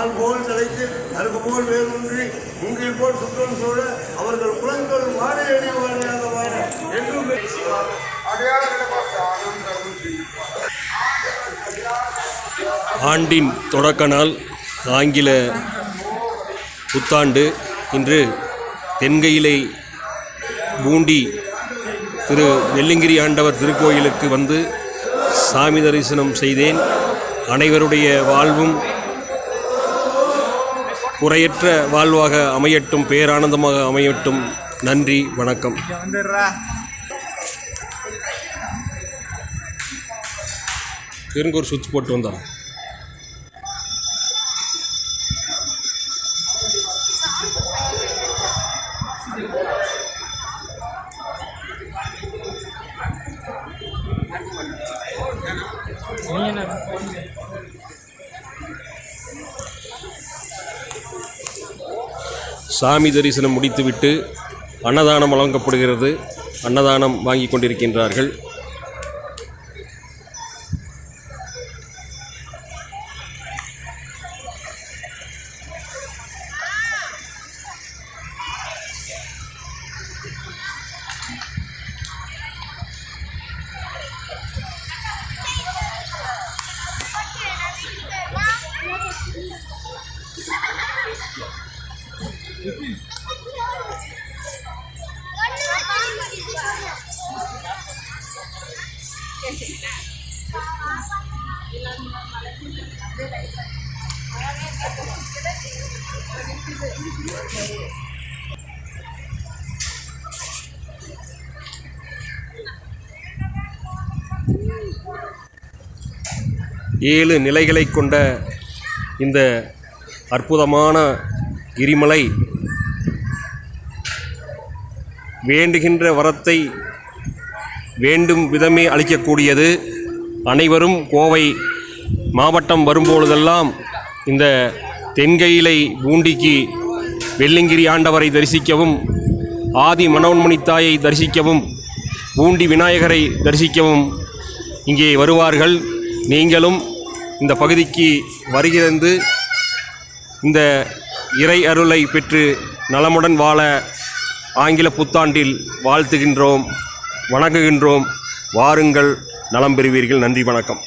ஆள் போல் தலைத்து நறுக்கு போல் வேரூன்றி உங்கள் போல் சுற்றம் சூழ அவர்கள் குலங்கள் வாழையடி வாழையாக வாழ என்றும் ஆண்டின் தொடக்க நாள் ஆங்கில புத்தாண்டு இன்று தென்கையிலை பூண்டி திரு வெள்ளிங்கிரி ஆண்டவர் திருக்கோயிலுக்கு வந்து சாமி தரிசனம் செய்தேன். அனைவருடைய வாழ்வும் குறையற்ற வாழ்வாக அமையட்டும் பேரானந்தமாக அமையட்டும். நன்றி வணக்கம். திருங்கூர் சுவிட்ச் போட்டு வந்தான் சாமி தரிசனம் முடித்துவிட்டு அன்னதானம் வழங்கப்படுகிறது. அன்னதானம் வாங்கி கொண்டிருக்கின்றார்கள். ஏழு நிலைகளை கொண்ட இந்த அற்புதமான கிரிமலை வேண்டுகின்ற வரத்தை வேண்டும் விதமே அளிக்கக்கூடியது. அனைவரும் கோவை மாவட்டம் வரும்பொழுதெல்லாம் இந்த தென்கையிலை பூண்டிக்கு வெள்ளிங்கிரி ஆண்டவரை தரிசிக்கவும் ஆதி மனோன்மணி தாயை தரிசிக்கவும் பூண்டி விநாயகரை தரிசிக்கவும் இங்கே வருவார்கள். நீங்களும் இந்த பகுதிக்கு வருகிறது இந்த இறை அருளை பெற்று நலமுடன் வாழ ஆங்கில புத்தாண்டில் வாழ்த்துகின்றோம் வணங்குகின்றோம். வாருங்கள் நலம் பெறுவீர்கள். நன்றி வணக்கம்.